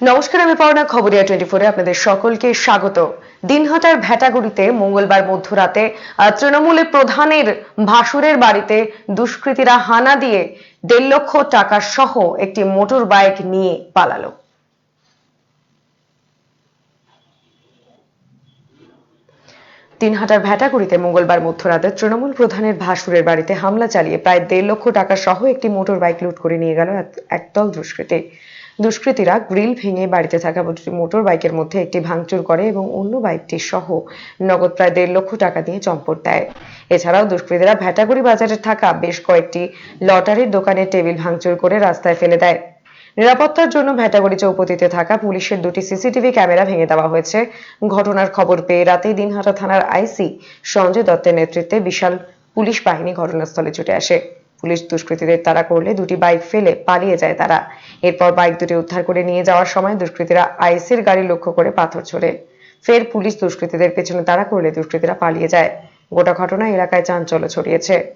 নমস্কার, আমি পাওনা খবরিয়া টোয়েন্টি ফোরে আপনাদের সকলকে স্বাগত। দিনহাটার ভেটাগুড়িতে মঙ্গলবার মধ্যরাতে তৃণমূলের প্রধানের ভাসুরের বাড়িতে দুষ্কৃতীরা হানা দিয়ে দেড় লক্ষ টাকা সহ একটি মোটর বাইক নিয়ে পালালো। দিনহাটার ভেটাগুড়িতে মঙ্গলবার মধ্যরাতে তৃণমূল প্রধানের ভাসুরের বাড়িতে হামলা চালিয়ে প্রায় দেড় লক্ষ টাকা সহ একটি মোটর বাইক লুট করে নিয়ে গেল একদল দুষ্কৃতী। দুষ্কৃতীরা গ্রিল ভেঙে বাড়িতে থাকা দুটি মোটর বাইকের মধ্যে একটি ভাঙচুর করে এবং অন্য বাইকটি সহ নগদ প্রায় দেড় লক্ষ টাকা দিয়ে চম্পট দেয়। এছাড়াও দুষ্কৃতীরা ভ্যাটাগুড়ি বাজারে থাকা বেশ কয়েকটি লটারির দোকানের টেবিল ভাঙচুর করে রাস্তায় ফেলে দেয়। নিরাপত্তার জন্য ভেটাগুড়ি চৌপতিতে থাকা পুলিশের দুটি সিসিটিভি ক্যামেরা ভেঙে দেওয়া হয়েছে। ঘটনার খবর পেয়ে রাতেই দিনহাটা থানার আইসি সঞ্জয় দত্তের নেতৃত্বে বিশাল পুলিশ বাহিনী ঘটনাস্থলে ছুটে আসে। পুলিশ দুষ্কৃতীদের তাড়া করলে দুটি বাইক ফেলে পালিয়ে যায় তারা। এরপর বাইক দুটি উদ্ধার করে নিয়ে যাওয়ার সময় দুষ্কৃতীরা আইসির গাড়ি লক্ষ্য করে পাথর ছোড়ে। ফের পুলিশ দুষ্কৃতীদের পেছনে তাড়া করলে দুষ্কৃতীরা পালিয়ে যায়। গোটা ঘটনা এলাকায় চাঞ্চল্য ছড়িয়েছে।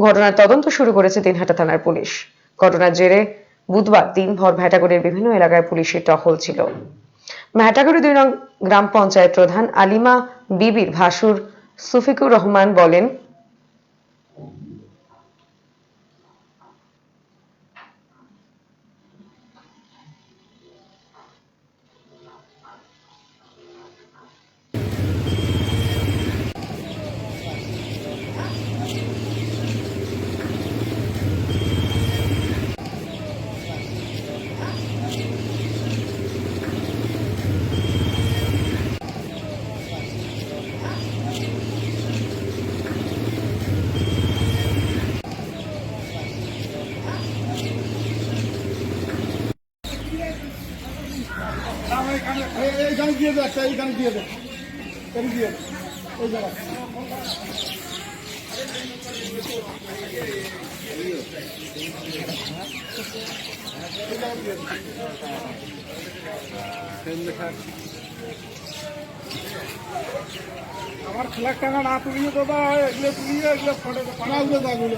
ঘটনার তদন্ত শুরু করেছে দিনহাটা থানার পুলিশ। ঘটনার জেরে বুধবার দিনভর ভ্যাটাগুড়ির বিভিন্ন এলাকায় পুলিশের টহল ছিল। ভেটাগুড়ি দুই নং গ্রাম পঞ্চায়েত প্রধান আলিমা বিবির ভাসুর সুফিকুর রহমান বলেন আমার এখানে এই- দে একটা এইখানে দিয়ে দে। এই দিয়ে জায়গা আমার ফ্ল্যাগ টাকা না তুলিয়ে দাদা এগুলো তুলিয়ে এগুলো ফটো পানাগুলো দাগুলো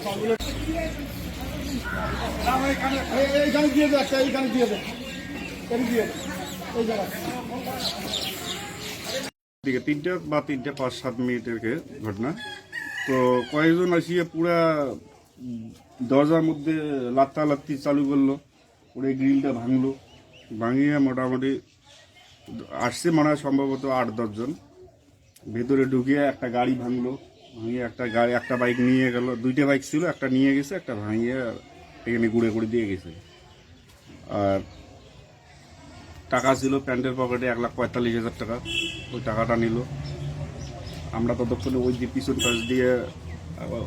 এই- এইখানে দিয়ে দে একটা এইখানে দিয়ে দে। এই দিয়ে দে। এই জায়গা দিকে তিনটে বা তিনটে পাঁচ, সাত মিনিটের ঘটনা। তো কয়েকজন আসিয়ে পুরা দরজার মধ্যে লাত্তা লাত্তি চালু করল, পুরো গ্রিলটা ভাঙলো। ভাঙিয়ে মোটামুটি আসছে মনে হয় সম্ভবত আট দশজন ভেতরে ঢুকিয়ে একটা গাড়ি ভাঙলো, ভাঙিয়ে একটা গাড়ি, একটা বাইক নিয়ে গেল। দুইটা বাইক ছিল, একটা নিয়ে গেছে, একটা ভাঙিয়ে এখানে গুঁড়ে গুড়ে দিয়ে গেছে। আর টাকা ছিল প্যান্টের পকেটে এক লাখ পঁয়তাল্লিশ হাজার টাকা। ওই টাকাটা নিল। আমরা ততক্ষণে ওই দিক পিছন পাশ দিয়ে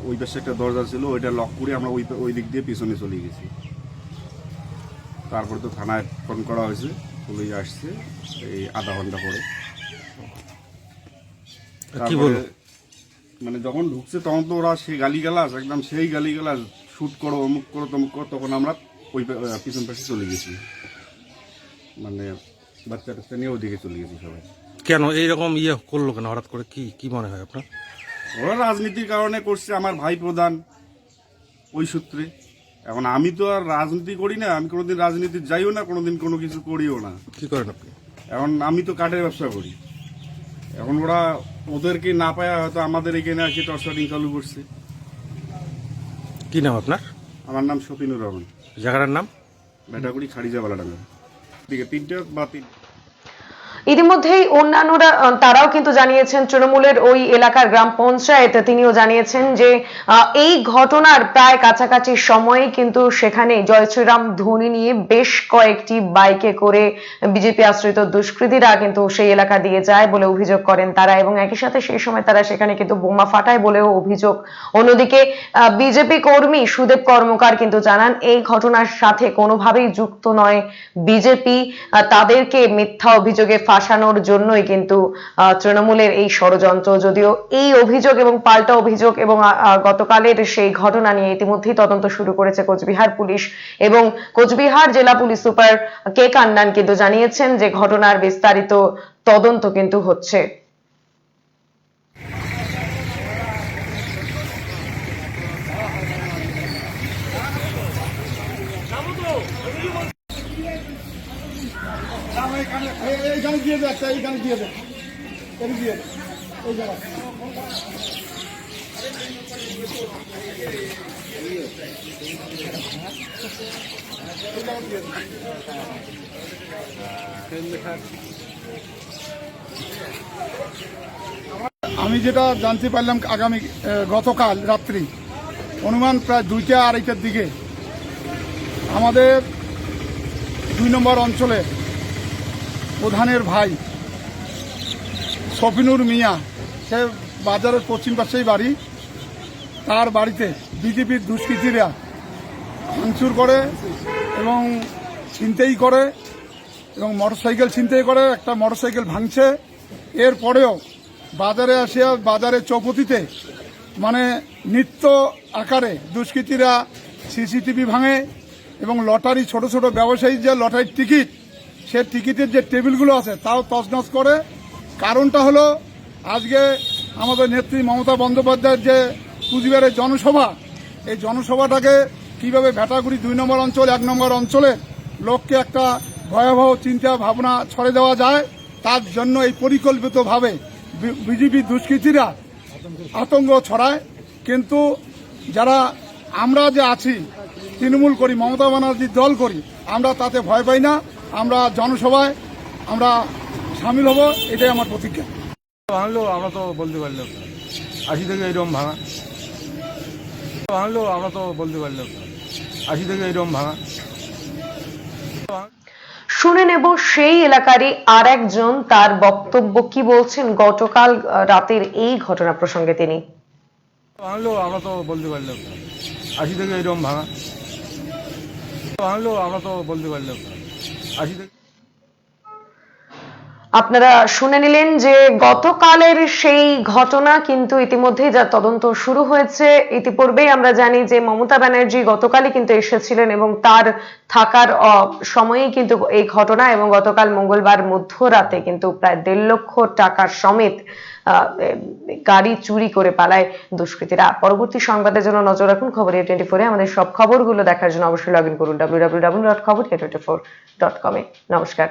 ওই পাশে একটা দরজা ছিল ওইটা লক করে আমরা ওই ওই দিক দিয়ে পিছনে চলে গেছি। তারপরে তো থানায় ফোন করা হয়েছে পুলিশ আসছে এই আধা ঘণ্টা পরে। মানে যখন ঢুকছে তখন তো ওরা সেই গালি গালাস একদম সেই গালি গালাস শুট করো অমুক করো তমুক করো তখন আমরা ওই পিছন পাশে চলে গেছি। মানে বাচ্চা টাচ্চা নিয়ে ওদিকে চলে গেছি সবাই। কেন এইরকম ইয়ে করল কেন? হঠাৎ করে কি কি মনে হয় আপনার? ওরা রাজনীতির কারণে করছে আমার ভাই প্রধান ওই সূত্রে। এখন আমি তো আর রাজনীতি করি না আমি কোনোদিন রাজনীতি যাইও না কোনোদিন কোনো কিছু করিও না। কি করেন আপনি? এখন আমি তো কাঠের ব্যবসা করি। এখন ওরা ওদেরকে না পায় হয়তো আমাদের এখানে এসে টর্চারিং চালু করছে। কি নাম আপনার? আমার নাম সতিনুর রহমান। জায়গাটার নাম? ভেটাগুড়ি খারিজা বালাডাঙ্গা দিকে তিনটে বা তিন ইতিমধ্যেই অন্যান্যরা তারাও কিন্তু জানিয়েছেন তৃণমূলের ওই এলাকার গ্রাম পঞ্চায়েত, তিনিও জানিয়েছেন যে এই ঘটনার প্রায় কাছাকাছি সময়ে কিন্তু সেখানে জয় শ্রীরাম ধ্বনি নিয়ে বেশ কয়েকটি বাইকে করে বিজেপি আশ্রিত দুষ্কৃতীরা কিন্তু সেই এলাকা দিয়ে যায় বলে অভিযোগ করেন তারা এবং একই সাথে সেই সময় তারা সেখানে কিন্তু বোমা ফাটায় বলেও অভিযোগ। অন্যদিকে বিজেপি কর্মী সুদেব কর্মকার কিন্তু জানান, এই ঘটনার সাথে কোনোভাবেই যুক্ত নয় বিজেপি তাদেরকে মিথ্যা অভিযোগে ফাঁসানোর জন্যই কিন্তু তৃণমূলের এই ষড়যন্ত্র। যদিও এই অভিযোগ এবং পাল্টা অভিযোগ এবং গতকালের সেই ঘটনা নিয়ে ইতিমধ্যেই তদন্ত শুরু করেছে কোচবিহার পুলিশ এবং কোচবিহার জেলা পুলিশ সুপার কে কান্নান কিন্তু জানিয়েছেন যে ঘটনার বিস্তারিত তদন্ত কিন্তু হচ্ছে। দিয়ে একটা, এইখানে দিয়ে দিয়ে এই আমি যেটা জানতে পারলাম আগামী গতকাল রাত্রি, অনুমান প্রায় দুইটা আড়াইটার দিকে, আমাদের দুই নম্বর অঞ্চলে প্রধানের ভাই সফিনুর মিয়া, সে বাজারের পশ্চিম পাশেই বাড়ি। তার বাড়িতে বিজেপির দুষ্কৃতীরা ভাঙচুর করে এবং ছিনতেই করে এবং মোটরসাইকেল ছিনতেই করে, একটা মোটরসাইকেল ভাঙছে। এরপরেও বাজারে আসিয়া বাজারে চৌপতিতে মানে নিত্য আকারে দুষ্কৃতীরা সিসিটিভি ভাঙে এবং লটারি, ছোট ছোট ব্যবসায়ী যে লটারির টিকিট সে টিকিটের যে টেবিলগুলো আছে, তাও তছনছ করে। কারণটা হলো, আজকে আমাদের নেত্রী মমতা বন্দ্যোপাধ্যায়ের যে কুচবিহারের জনসভা, এই জনসভাটাকে কীভাবে ভেটাগুড়ি দুই নম্বর অঞ্চল, এক নম্বর অঞ্চলে লোককে একটা ভয়াবহ চিন্তা ভাবনা ছড়ে দেওয়া যায়, তার জন্য এই পরিকল্পিতভাবে বিজেপি দুষ্কৃতীরা আতঙ্ক ছড়ায়। কিন্তু যারা আমরা যে আছি, তৃণমূল করি, মমতা ব্যানার্জির দল করি, আমরা তাতে ভয় পাই না। আমরা জনসভায় আমরা সামিল হব এটাই আমার প্রতিজ্ঞা ভাঙলো আমরা তো বলতে পারলাম। আশি থেকে এইরকম ভাঙা ভাঙলো আমরা তো বলতে পারলাম। আশি থেকে এইরকম ভাঙা শুনে নেব সেই এলাকারই আর একজন তার বক্তব্য কি বলছেন গতকাল রাতের এই ঘটনা প্রসঙ্গে তিনি ভাঙলো আমরা তো বলতে পারলাম। আশি থেকে এইরকম ভাঙা ভাঙলো আমরা তো বলতে পারলাম না। আশি থেকে আপনারা শুনে নিলেন যে গতকালের সেই ঘটনা কিন্তু ইতিমধ্যেই যা তদন্ত শুরু হয়েছে, ইতিপূর্বেই আমরা জানি যে মমতা ব্যানার্জি গতকালই কিন্তু এসেছিলেন এবং তার থাকার সময়েই কিন্তু এই ঘটনা এবং গতকাল মঙ্গলবার মধ্যরাতে কিন্তু প্রায় দেড় লক্ষ টাকার সমেত গাড়ি চুরি করে পালায় দুষ্কৃতীরা। পরবর্তী সংবাদের জন্য নজর রাখুন খবর এ টোয়েন্টি ফোরে। আমাদের সব খবরগুলো দেখার জন্য অবশ্যই লগ ইন করুন। ডাব্লিউ ডাব্লিউ ডাব্লিউ ডট খবর এ। টোয়েন্টি ফোর ডট কমে নমস্কার।